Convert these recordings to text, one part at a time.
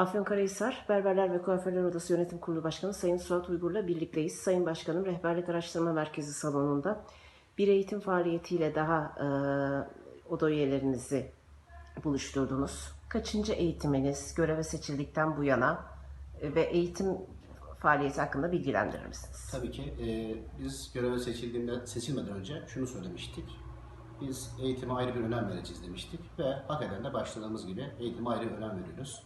Afyonkarahisar Berberler ve Kuaförler Odası Yönetim Kurulu Başkanı Sayın Suat Uygur'la birlikteyiz. Sayın Başkanım Rehberlik Araştırma Merkezi salonunda bir eğitim faaliyetiyle daha e, oda üyelerinizi buluşturdunuz. Kaçıncı eğitiminiz göreve seçildikten bu yana e, ve eğitim faaliyeti hakkında bilgilendirir misiniz? Tabii ki e, biz göreve seçildiğinde seçilmeden önce şunu söylemiştik. Biz eğitime ayrı bir önem vereceğiz demiştik ve hakikaten de başladığımız gibi eğitime ayrı bir önem veriyoruz.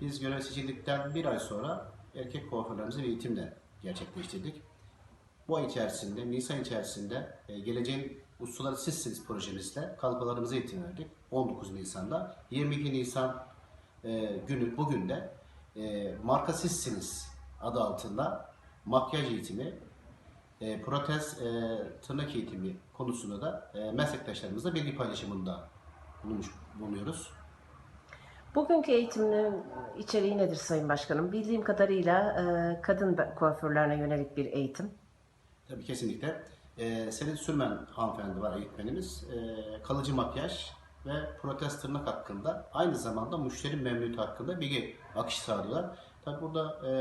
Biz göreve seçildikten bir ay sonra erkek kuaförlerimize bir eğitim de gerçekleştirdik. Bu ay içerisinde, Nisan içerisinde e, geleceğin ustaları sizsiniz projemizle kalıplarımıza eğitim verdik. 19 Nisan'da. 22 Nisan e, günü bugün de e, marka sizsiniz adı altında makyaj eğitimi, e, protez e, tırnak eğitimi konusunda da e, meslektaşlarımızla bilgi paylaşımında bulunmuş bulunuyoruz. Bugünkü eğitimin içeriği nedir Sayın Başkanım? Bildiğim kadarıyla e, kadın kuaförlerine yönelik bir eğitim. Tabii kesinlikle. E, Sürmen hanımefendi var eğitmenimiz. E, kalıcı makyaj ve protez tırnak hakkında aynı zamanda müşteri memnuniyeti hakkında bilgi akışı sağlıyorlar. Tabii burada e,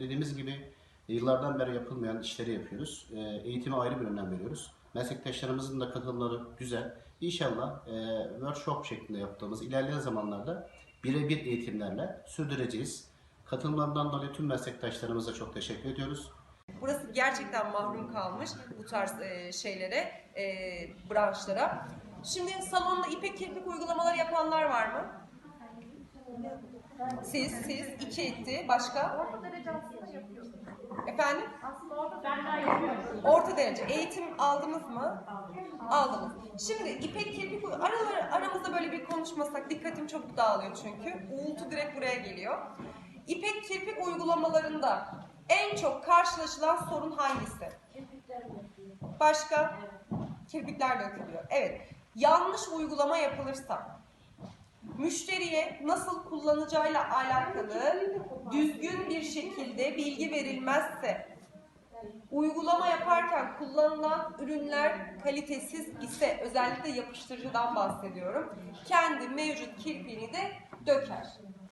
dediğimiz gibi yıllardan beri yapılmayan işleri yapıyoruz. E, eğitime ayrı bir önem veriyoruz. Meslektaşlarımızın da katılımları güzel. İnşallah e, workshop şeklinde yaptığımız ilerleyen zamanlarda birebir eğitimlerle sürdüreceğiz. Katılımlarından dolayı tüm meslektaşlarımıza çok teşekkür ediyoruz. Burası gerçekten mahrum kalmış bu tarz e, şeylere, e, branşlara. Şimdi salonda ipek kirpik uygulamaları yapanlar var mı? Siz, siz, iki etti. Başka? Efendim? Orta derece. Eğitim aldınız mı? Aldınız. Şimdi ipek kirpik araları, aramızda böyle bir konuşmasak dikkatim çabuk dağılıyor çünkü. Uğultu direkt buraya geliyor. İpek kirpik uygulamalarında en çok karşılaşılan sorun hangisi? Başka? Kirpikler dökülüyor. Evet. Yanlış uygulama yapılırsa müşteriye nasıl kullanacağıyla alakalı düzgün bir şekilde bilgi verilmezse uygulama yaparken kullanılan ürünler kalitesiz ise özellikle yapıştırıcıdan bahsediyorum. Kendi mevcut kirpiğini de döker.